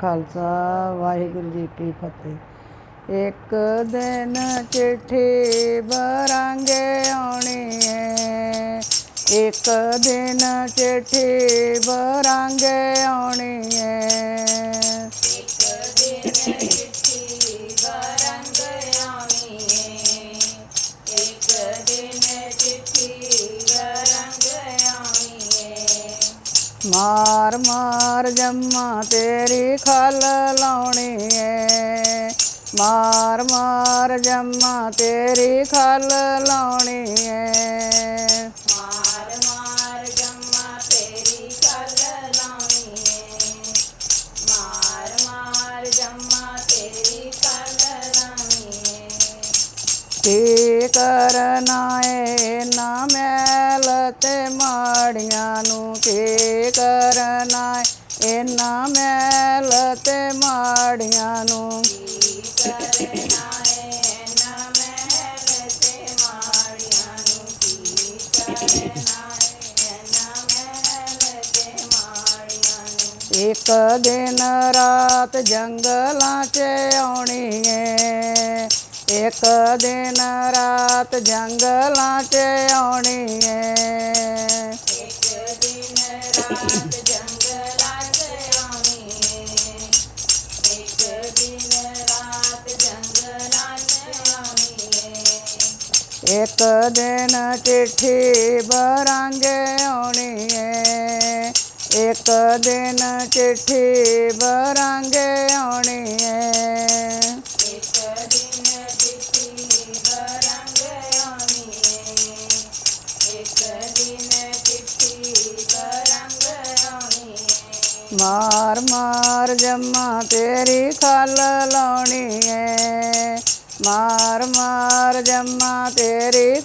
ਖਾਲਸਾ, ਵਾਹਿਗੁਰੂ ਜੀ ਕੀ ਫਤਿਹ। ਇੱਕ ਦਿਨ ਚਿੱਠੀ ਬਰਾਂਗੇ ਆਉਣੀ ਏ। ਇੱਕ ਦਿਨ ਚਿੱਠੀ ਬਰਾਂਗੇ ਆਉਣੀ ਏ। ਮਾਰ ਮਾਰ ਮਾਰ ਮਾਰ ਜੰਮਾ ਤੇਰੀ ਖਲ ਲਾਉਣੀ ਏ। ਮਾਰ ਮਾਰ ਜੰਮਾ ਤੇਰੀ ਖਲ ਲਾਉਣੀ ਏ। ਮਾਰ ਮਾਰ ਜੰਮਾ ਤੇਰੀ ਖਲ ਲਾਉਣੀ ਏ। ਕੀ ਕਰਨਾ ਏ ਨਾ ਮੈਲ ਤੇ ਮਾੜੀਆਂ ਨੂੰ ਕੀ ਕਰਨਾ ਏ? ਮੈਲ ਤੇ ਮਾੜੀਆਂ ਨੂੰ। ਤੇ ਮਾੜੀਆਂ ਨੂੰ ਇੱਕ ਦਿਨ ਰਾਤ ਜੰਗਲਾਂ 'ਚ ਆਉਣੀ ਏ ਇੱਕ ਦਿਨ ਰਾਤ ਜੰਗਲਾਂ 'ਚ ਆਉਣੀ ਏ ਏ ਇੱਕ ਦਿਨ ਚਿੱਠੀ ਬਰਾਂਗੇ ਆਉਣੀ ਏ ਇੱਕ ਦਿਨ ਚਿੱਠੀ ਬਰਾਂਗੇ ਆਉਣੀ ਏ ਇੱਕ ਦਿਨ ਚਿੱਠੀ ਬਰੰਗ ਆਉਣੀ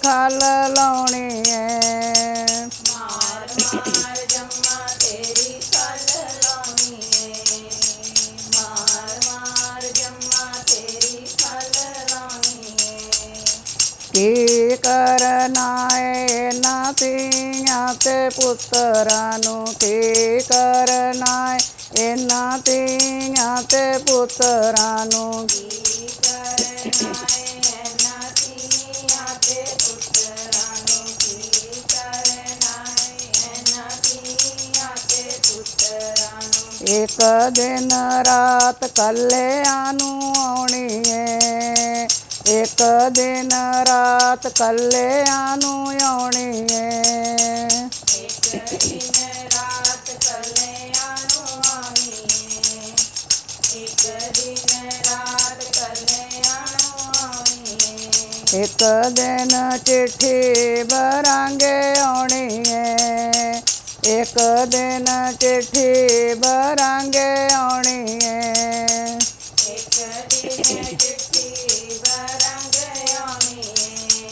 ਖਲ ਲਾਉਣੀ ਏ ਮਾਰ ਮਾਰ ਜੰਮਾ ਤੇਰੀ ਖਲ ਲਾਉਣੀ ਏ ਮਾਰ ਮਾਰ ਜੰਮਾ ਤੇਰੀ ਖਲ ਲਾਉਣੀ ਏ ਕੀ ਕਰਨਾ ਏ ਨਾ ਤੀਆਂ ਤੇ ਪੁੱਤਰਾਂ ਨੂੰ ਕੀ ਕਰਨਾ ਏ ਇਹਨਾਂ ਤੀਆਂ ਤੇ ਪੁੱਤਰਾਂ ਨੂੰ ਕੀ ਇੱਕ ਦਿਨ ਰਾਤ ਕੱਲਿਆਂ ਨੂੰ ਆਉਣੀ ਏ ਇੱਕ ਦਿਨ ਰਾਤ ਕੱਲਿਆਂ ਨੂੰ ਆਉਣੀ ਏ ਇੱਕ ਦਿਨ ਰਾਤ ਕੱਲਿਆਂ ਨੂੰ ਆਉਣੀ ਏ ਇੱਕ ਦਿਨ ਰਾਤ ਕੱਲਿਆਂ ਨੂੰ ਆਉਣੀ ਏ ਇੱਕ ਦਿਨ ਚਿੱਠੀ ਬਰਾਂਗੇ ਆਉਣੀ ਏ ਇੱਕ ਦਿਨ ਚਿੱਠੀ ਬਰਾਂਗੇ ਆਉਣੀ ਏ ਇੱਕ ਦਿਨ ਚਿੱਠੀ ਬਰੰਗ ਆਉਣੀ ਏ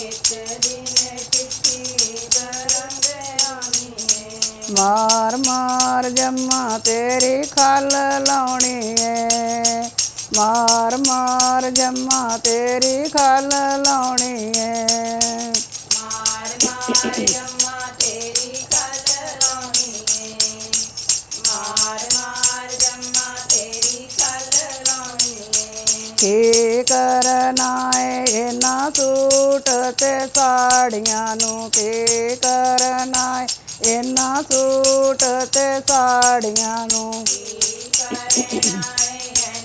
ਇੱਕ ਦਿਨ ਚਿੱਠੀ ਬਰੰਗ ਆਉਣੀ ਏ ਮਾਰ ਮਾਰ ਜੰਮਾ ਤੇਰੀ ਖਲ ਲਾਉਣੀ ਏ ਮਾਰ ਮਾਰ ਜੰਮਾ ਤੇਰੀ ਖਲ ਲਾਉਣੀ ਏ ਮਾਰ ਮਾਰ ਕੀ ਕਰਨਾ ਏ ਇਹਨਾਂ ਸੂਟ ਤੇ ਸਾੜੀਆਂ ਨੂੰ ਕੀ ਕਰਨਾ ਏ ਇਹਨਾਂ ਸੂਟ ਤੇ ਸਾੜੀਆਂ ਨੂੰ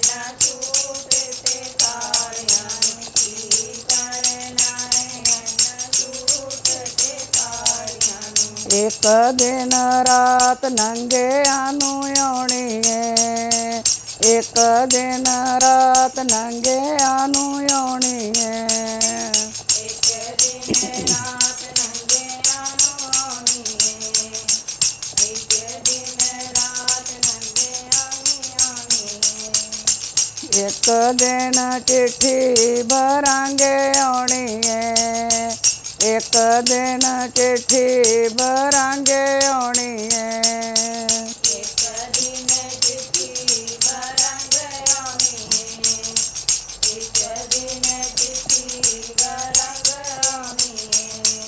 ਨਾ ਸੂਟ ਤੇ ਸਾੜੀਆਂ ਨੂੰ ਕੀ ਕਰਨਾ ਏ ਨਾ ਸੂਟ ਤੇ ਸਾੜੀਆਂ ਨੂੰ। ਇੱਕ ਦਿਨ ਰਾਤ ਨੰਗਿਆਂ ਨੂੰ ਆਉਣੀ ਏ। ਇੱਕ ਦਿਨ ਰਾਤ ਨੰਗਿਆਂ ਨੂੰ ਆਉਣੀ ਏ ਆਉਣੀ ਏ ਇੱਕ ਦਿਨ ਰਾਤ ਨੰਗਿਆਂ ਨੂੰ ਆਉਣੀ ਏ ਇੱਕ ਦਿਨ ਚਿੱਠੀ ਬਰਾਂਗੇ ਆਉਣੀ ਏ ਇੱਕ ਦਿਨ ਚਿੱਠੀ ਬਰਾਂਗੇ ਆਉਣੀ ਏ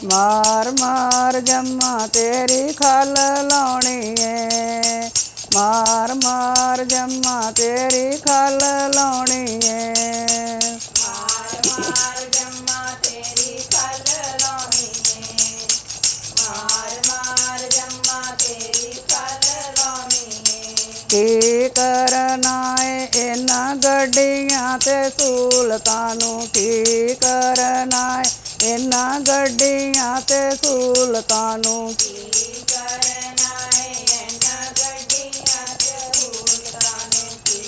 ਮਾਰ ਮਾਰ ਜੰਮਾ ਤੇਰੀ ਖਲ ਲਾਉਣੀ ਏ। ਮਾਰ ਮਾਰ ਜੰਮਾ ਤੇਰੀ ਖਲ ਲਾਉਣੀ ਏ। ਮਾਰ ਕੀ ਕਰਨਾ ਏ ਇਹਨਾਂ ਗੱਡੀਆਂ ਤੇ ਸਹੂਲਤਾਂ ਨੂੰ? ਕੀ ਕਰਨਾ ਏ ਇਹਨਾਂ ਗੱਡੀਆਂ ਤੇ ਸਹੂਲਤਾਂ ਨੂੰ ਕੀ ਕਰਨਾ ਏ? ਇਹਨਾਂ ਗੱਡੀਆਂ ਚ ਹੂਲਤਾਂ ਨੂੰ ਕੀ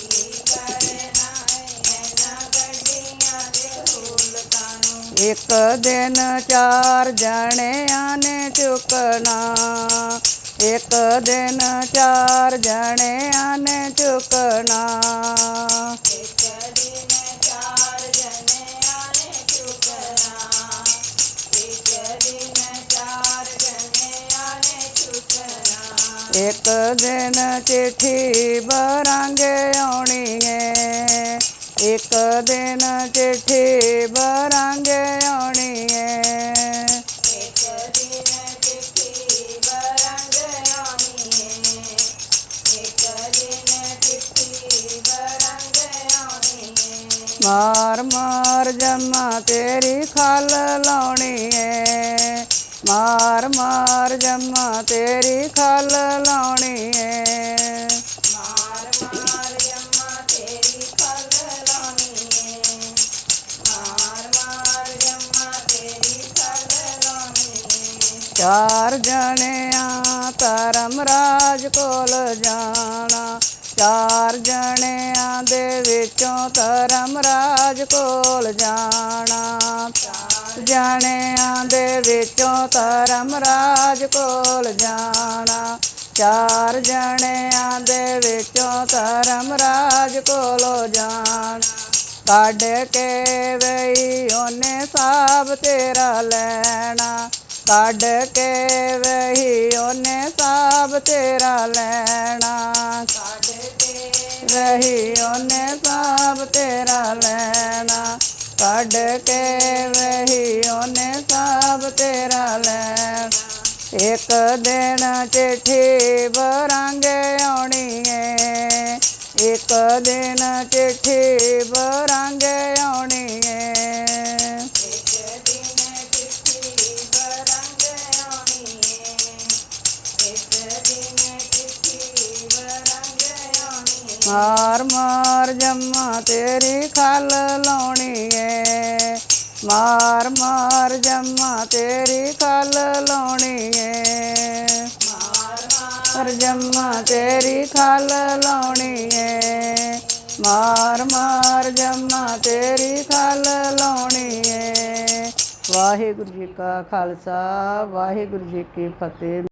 ਕਰਨਾ ਏ? ਇਹਨਾਂ ਗੱਡੀਆਂ ਚ ਹੂਲਤਾਂ ਨੂੰ ਇੱਕ ਦਿਨ ਚਾਰ ਜਣਿਆਂ ਨੇ ਚੁੱਕਣਾ। ਇੱਕ ਦਿਨ ਚਾਰ ਜਣਿਆਂ ਨੇ ਚੁੱਕਣਾ। ਇੱਕ ਦਿਨ ਚਿੱਠੀ ਬਰਾਂਗੇ ਆਉਣੀ ਏ ਇੱਕ ਦਿਨ ਚਿੱਠੀ ਬਰਾਂਗੇ ਆਉਣੀ ਏ ਇੱਕ ਦਿਨ ਚਿੱਠੀ ਬਰੰਗ ਆਉਣੀ ਏ ਇੱਕ ਦਿਨ ਚਿੱਠੀ ਬਰੰਗ ਆਉਣੀ ਏ ਮਾਰ ਮਾਰ ਜਮਾ ਤੇਰੀ ਖਲ ਲਾਉਣੀ ਏ ਮਾਰ ਮਾਰ ਜਮਾ ਤੇਰੀ ਖਲ ਲਾਉਣੀ ਏ। ਮਾਰ ਮਾਰ ਜੰਮਾ ਤੇਰੀ ਖਲ ਲਾਉਣੀ ਏ। ਮਾਰ ਮਾਰ ਜੰਮਾ ਤੇਰੀ ਖਲ ਲਾਉਣੀ ਏ। ਚਾਰ ਜਣਿਆਂ ਧਰਮ ਰਾਜ ਕੋਲ ਜਾਣਾ। ਚਾਰ ਜਣਿਆਂ ਦੇ ਵਿੱਚੋਂ ਧਰਮ ਰਾਜ ਕੋਲ ਜਾਣਾ। ਚਾਰ ਜਣਿਆਂ ਦੇ ਵਿੱਚੋਂ ਧਰਮ ਰਾਜ ਕੋਲ ਜਾਣਾ। ਚਾਰ ਜਣਿਆਂ ਦੇ ਵਿੱਚੋਂ ਧਰਮ ਰਾਜ ਕੋਲ ਜਾਣਾ। ਕੱਢ ਕੇ ਵਈ, ਉਹਨੇ ਸਾਬ ਤੇਰਾ ਲੈਣਾ। ਕੱਢ ਕੇ ਵਹੀ ਉਹਨੇ ਸਾਬ ਤੇਰਾ ਲੈਣਾ। ਕੱਢ ਕੇ ਵਹੀ ਉਹਨੇ ਸਾਬ ਤੇਰਾ ਲੈਣਾ। ਕੱਢ ਕੇ ਵਹੀ, ਉਹਨੇ ਸਾਬ ਤੇਰਾ ਲੈ ਇੱਕ ਦਿਨ ਚਿੱਠੀ ਬਰਾਂਗੇ ਆਉਣੀ ਏ। ਇੱਕ ਦਿਨ ਚਿੱਠੀ ਬਰਾਂਗੇ ਆਉਣੀ ਮਾਰ ਮਾਰ ਜੰਮਾ ਤੇਰੀ ਖਲ ਲਾਉਣੀ ਏ ਮਾਰ ਮਾਰ ਜੰਮਾ ਤੇਰੀ ਖਲ ਲਾਉਣੀ ਏ ਮਾਰ ਜੰਮਾ ਤੇਰੀ ਖਲ ਲਾਉਣੀ ਏ ਮਾਰ ਮਾਰ ਜੰਮਾ ਤੇਰੀ ਖਲ ਲਾਉਣੀ ਏ ਵਾਹਿਗੁਰੂ ਜੀ ਕਾ ਖਾਲਸਾ, ਵਾਹਿਗੁਰੂ ਜੀ ਕੀ ਫਤਿਹ।